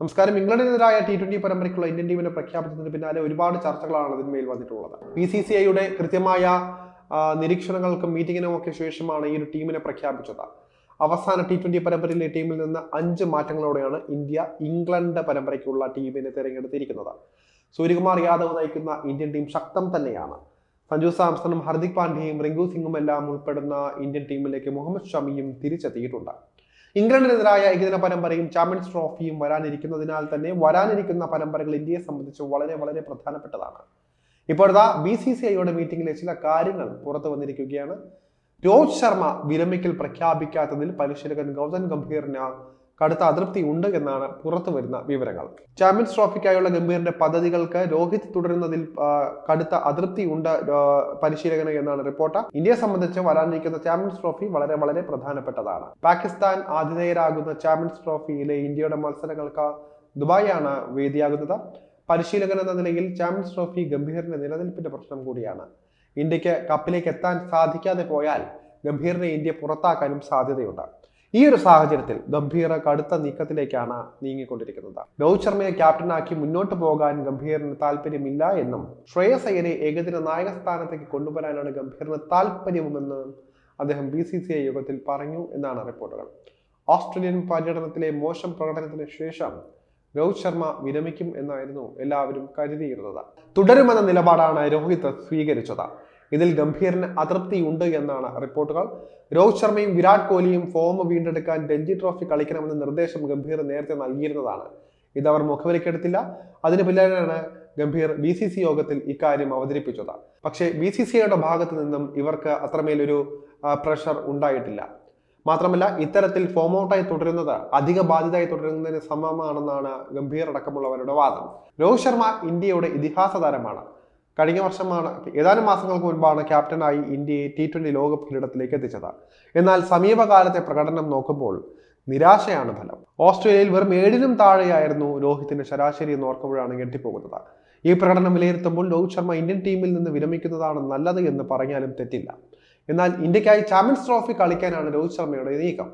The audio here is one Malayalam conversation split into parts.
നമസ്കാരം. ഇംഗ്ലണ്ടിനെതിരായ ടി ട്വന്റി പരമ്പരയ്ക്കുള്ള ഇന്ത്യൻ ടീമിനെ പ്രഖ്യാപിച്ചതിന് പിന്നാലെ ഒരുപാട് ചർച്ചകളാണ് ഇതിന്മേൽ വന്നിട്ടുള്ളത്. ബി സി സി ഐയുടെ കൃത്യമായ നിരീക്ഷണങ്ങൾക്കും മീറ്റിങ്ങിനും ഒക്കെ ശേഷമാണ് ഈ ഒരു ടീമിനെ പ്രഖ്യാപിച്ചത്. അവസാന ടി ട്വന്റി പരമ്പരയിലെ ടീമിൽ നിന്ന് അഞ്ച് മാറ്റങ്ങളോടെയാണ് ഇന്ത്യ ഇംഗ്ലണ്ട് പരമ്പരയ്ക്കുള്ള ടീമിനെ തിരഞ്ഞെടുത്തിരിക്കുന്നത്. സൂര്യകുമാർ യാദവ് നയിക്കുന്ന ഇന്ത്യൻ ടീം ശക്തം തന്നെയാണ്. സഞ്ജു സാംസണും ഹർദിക് പാണ്ഡ്യയും റിങ്കു സിംഗും എല്ലാം ഉൾപ്പെടുന്ന ഇന്ത്യൻ ടീമിലേക്ക് മുഹമ്മദ് ഷമിയും തിരിച്ചെത്തിയിട്ടുണ്ട്. ഇംഗ്ലണ്ടിനെതിരായ ഏകദിന പരമ്പരയും ചാമ്പ്യൻസ് ട്രോഫിയും വരാനിരിക്കുന്നതിനാൽ തന്നെ വരാനിരിക്കുന്ന പരമ്പരകൾ ഇന്ത്യയെ സംബന്ധിച്ച് വളരെ വളരെ പ്രധാനപ്പെട്ടതാണ്. ഇപ്പോഴത്തെ ബി സി സി ഐയുടെ മീറ്റിംഗിലെ ചില കാര്യങ്ങൾ പുറത്തു വന്നിരിക്കുകയാണ്. രോഹിത് ശർമ്മ വിരമിക്കൽ പ്രഖ്യാപിക്കാത്തതിൽ പരിശീലകൻ ഗൗതം ഗംഭീറിന് കടുത്ത അതൃപ്തി ഉണ്ട് എന്നാണ് പുറത്തു വരുന്ന വിവരങ്ങൾ. ചാമ്പ്യൻസ് ട്രോഫിക്കായുള്ള ഗംഭീറിന്റെ പദ്ധതികൾക്ക് രോഹിത് തുടരുന്നതിൽ കടുത്ത അതൃപ്തി ഉണ്ട് പരിശീലകന് എന്നാണ് റിപ്പോർട്ട്. ഇന്ത്യയെ സംബന്ധിച്ച് വരാനിരിക്കുന്ന ചാമ്പ്യൻസ് ട്രോഫി വളരെ വളരെ പ്രധാനപ്പെട്ടതാണ്. പാകിസ്ഥാൻ ആതിഥേയരാകുന്ന ചാമ്പ്യൻസ് ട്രോഫിയിലെ ഇന്ത്യയുടെ മത്സരങ്ങൾക്ക് ദുബായാണ് വേദിയാകുന്നത്. പരിശീലകൻ എന്ന നിലയിൽ ചാമ്പ്യൻസ് ട്രോഫി ഗംഭീറിന്റെ നിലനിൽപ്പിന്റെ പ്രശ്നം കൂടിയാണ്. ഇന്ത്യയ്ക്ക് കപ്പിലേക്ക് എത്താൻ സാധിക്കാതെ പോയാൽ ഗംഭീറിനെ ഇന്ത്യ പുറത്താക്കാനും സാധ്യതയുണ്ട്. ഈ ഒരു സാഹചര്യത്തിൽ ഗംഭീർ കടുത്ത നീക്കത്തിലേക്കാണ് നീങ്ങിക്കൊണ്ടിരിക്കുന്നത്. രോഹിത് ശർമ്മയെ ക്യാപ്റ്റനാക്കി മുന്നോട്ട് പോകാൻ ഗംഭീറിന് താല്പര്യമില്ല എന്നും ശ്രേയസ് അയ്യരെ ഏകദിന നായക സ്ഥാനത്തേക്ക് കൊണ്ടുവരാനാണ് ഗംഭീറിന് താല്പര്യവുമെന്ന് അദ്ദേഹം ബി സി സി ഐ യോഗത്തിൽ പറഞ്ഞു എന്നാണ് റിപ്പോർട്ടുകൾ. ഓസ്ട്രേലിയൻ പര്യടനത്തിലെ മോശം പ്രകടനത്തിന് ശേഷം രോഹിത് ശർമ്മ വിരമിക്കും എന്നായിരുന്നു എല്ലാവരും കരുതിയിരുന്നത്. തുടരുമെന്ന നിലപാടാണ് രോഹിത് സ്വീകരിച്ചത്. ഇതിൽ ഗംഭീറിന് അതൃപ്തിയുണ്ട് എന്നാണ് റിപ്പോർട്ടുകൾ. രോഹിത് ശർമ്മയും വിരാട് കോഹ്ലിയും ഫോം വീണ്ടെടുക്കാൻ രഞ്ജി ട്രോഫി കളിക്കണമെന്ന നിർദ്ദേശം ഗംഭീർ നേരത്തെ നൽകിയിരുന്നതാണ്. ഇത് അവർ മുഖവിലക്കെടുത്തില്ല. അതിന് പിന്നാലെയാണ് ഗംഭീർ ബി സി സി യോഗത്തിൽ ഇക്കാര്യം അവതരിപ്പിച്ചത്. പക്ഷേ ബി സി സി ഐയുടെ ഭാഗത്തു നിന്നും ഇവർക്ക് അത്രമേലൊരു പ്രഷർ ഉണ്ടായിട്ടില്ല. മാത്രമല്ല ഇത്തരത്തിൽ ഫോം ഔട്ടായി തുടരുന്നത് അധിക ബാധിതയായി തുടരുന്നതിന് സമമാണെന്നാണ് ഗംഭീർ അടക്കമുള്ളവരുടെ വാദം. രോഹിത് ശർമ്മ ഇന്ത്യയുടെ ഇതിഹാസ താരമാണ്. കഴിഞ്ഞ വർഷമാണ് ഏതാനും മാസങ്ങൾക്ക് മുൻപാണ് ക്യാപ്റ്റനായി ഇന്ത്യയെ ടി ട്വന്റി ലോകകപ്പ് കിരീടത്തിലേക്ക് എത്തിച്ചത്. എന്നാൽ സമീപകാലത്തെ പ്രകടനം നോക്കുമ്പോൾ നിരാശയാണ് ഫലം. ഓസ്ട്രേലിയയിൽ വെറും ഏഴിനും താഴെയായിരുന്നു രോഹിത്തിന്റെ ശരാശരി എന്ന് ഓർക്കുമ്പോഴാണ് ഞെട്ടിപ്പോകുന്നത്. ഈ പ്രകടനം വിലയിരുത്തുമ്പോൾ രോഹിത് ശർമ്മ ഇന്ത്യൻ ടീമിൽ നിന്ന് വിരമിക്കുന്നതാണ് നല്ലത് എന്ന് പറഞ്ഞാലും തെറ്റില്ല. എന്നാൽ ഇന്ത്യക്കായി ചാമ്പ്യൻസ് ട്രോഫി കളിക്കാനാണ് രോഹിത് ശർമ്മയുടെ നീക്കം.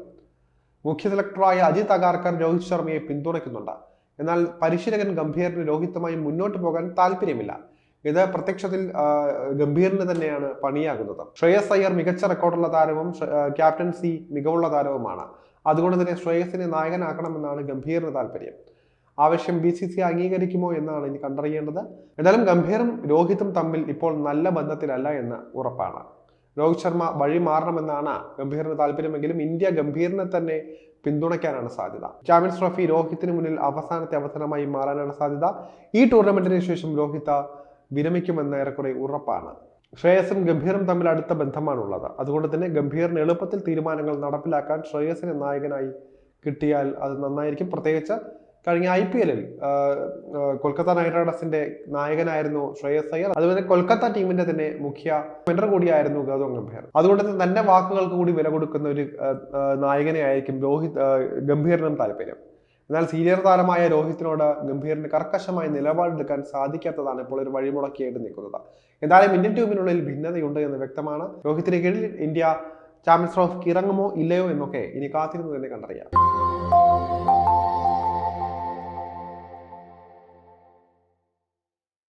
മുഖ്യ സെലക്ടറായ അജിത് അഗാർക്കർ രോഹിത് ശർമ്മയെ പിന്തുണയ്ക്കുന്നുണ്ട്. എന്നാൽ പരിശീലകൻ ഗംഭീറിന് രോഹിത്തുമായി മുന്നോട്ട് പോകാൻ താല്പര്യമില്ല. ഇത് പ്രത്യക്ഷത്തിൽ ഗംഭീറിന് തന്നെയാണ് പണിയാകുന്നത്. ശ്രേയസ് അയ്യർ മികച്ച റെക്കോർഡുള്ള താരവും ക്യാപ്റ്റൻസി മികവുള്ള താരവുമാണ്. അതുകൊണ്ട് തന്നെ ശ്രേയസിനെ നായകനാക്കണമെന്നാണ് ഗംഭീറിന് താല്പര്യം. ആവശ്യം ബി സി സി അംഗീകരിക്കുമോ എന്നാണ് ഇനി കണ്ടറിയേണ്ടത്. എന്തായാലും ഗംഭീറും രോഹിതും തമ്മിൽ ഇപ്പോൾ നല്ല ബന്ധത്തിലല്ല എന്ന് ഉറപ്പാണ്. രോഹിത് ശർമ്മ വഴി മാറണമെന്നാണ് ഗംഭീറിന് താല്പര്യമെങ്കിലും ഇന്ത്യ ഗംഭീറിനെ തന്നെ പിന്തുണയ്ക്കാനാണ് സാധ്യത. ചാമ്പ്യൻസ് ട്രോഫി രോഹിത്തിന് മുന്നിൽ അവസാനത്തെ അവസരമായി മാറാനാണ് സാധ്യത. ഈ ടൂർണമെന്റിന് ശേഷം രോഹിത്ത് വിരമിക്കുമെന്ന് ഏറെക്കുറെ ഉറപ്പാണ്. ശ്രേയസും ഗംഭീറും തമ്മിൽ അടുത്ത ബന്ധമാണുള്ളത്. അതുകൊണ്ട് തന്നെ ഗംഭീറിന് എളുപ്പത്തിൽ തീരുമാനങ്ങൾ നടപ്പിലാക്കാൻ ശ്രേയസിനെ നായകനായി കിട്ടിയാൽ അത് നന്നായിരിക്കും. പ്രത്യേകിച്ച് കഴിഞ്ഞ ഐ പി എല്ലിൽ കൊൽക്കത്ത നൈറ്റ് റൈഡേഴ്സിന്റെ നായകനായിരുന്നു ശ്രേയസ് അയ്യർ. അതുപോലെ കൊൽക്കത്ത ടീമിന്റെ തന്നെ മുഖ്യ മെന്റർ കൂടിയായിരുന്നു ഗൗതം ഗംഭീർ. അതുകൊണ്ട് തന്നെ തന്റെ വാക്കുകൾക്ക് കൂടി വില കൊടുക്കുന്ന ഒരു നായകനെ ആയിരിക്കും രോഹിത് ഗംഭീറിനും താല്പര്യം. എന്നാൽ സീനിയർ താരമായ രോഹിത്തിനോട് ഗംഭീറിന് കർക്കശമായ നിലപാടെടുക്കാൻ സാധിക്കാത്തതാണ് ഇപ്പോൾ ഒരു വഴിമുടക്കിയായിട്ട് നിൽക്കുന്നത്. എന്തായാലും ഇന്ത്യൻ ടീമിനുള്ളിൽ ഭിന്നതയുണ്ട് എന്ന് വ്യക്തമാണ്. രോഹിത്തിന് കീഴിൽ ഇന്ത്യ ചാമ്പ്യൻസ് ട്രോഫിക്ക് ഇറങ്ങുമോ ഇല്ലയോ എന്നൊക്കെ ഇനി കാത്തിരുന്ന് തന്നെ കണ്ടറിയാം.